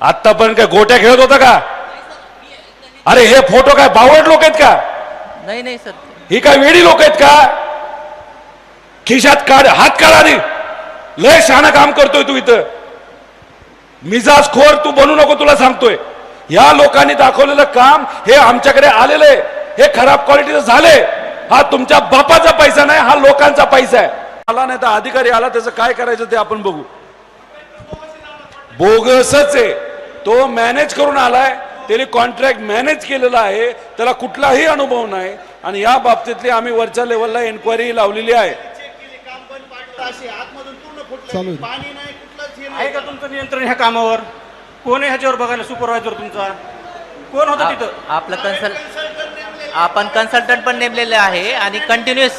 आतापर्यंत काय गोट्या खेळत होता का? अरे हे फोटो काय बावड लोक आहेत का? नाही नाही सर. ही काय वेडी लोक आहेत का? खिशात काढ हात काढ आधी. लय शहाणा काम करतोय तू इथं. मिजाज खोर तू बनू नको तुला सांगतोय. या लोकांनी दाखवलेलं काम हे आमच्याकडे आलेलं आहे. हे खराब क्वालिटीचं झाले हा तुमच्या बापाचा पैसा नाही हा लोकांचा पैसा आहे. आला नाही तर अधिकारी आला त्याचं काय करायचं ते आपण बघू. बोगसच आहे. तो मॅनेज करून आलाय त्याने कॉन्ट्रॅक्ट मॅनेज केलेला आहे त्याला कुठलाही अनुभव नाही आणि या बाबतीतली आम्ही वरच्या लेवलला एन्क्वायरी लावलेली आहे. का तुमचं नियंत्रण ह्या कामावर? कोण आहे ह्याच्यावर बघायला सुपरवायझर तुमचा? कोण होतं तिथं? आपलं कन्सल आपण कन्सल्टंट पण नेमलेले आहे आणि कंटिन्युअस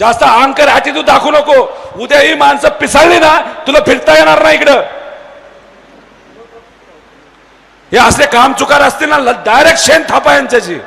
जास्त अहंकार हाती तू दाखवू नको. उद्या ही माणसं पिसाळली ना तुला फिरता येणार नाही इकडं. हे असले काम चुकार असतील ना डायरेक्ट शेण थापा यांच्याची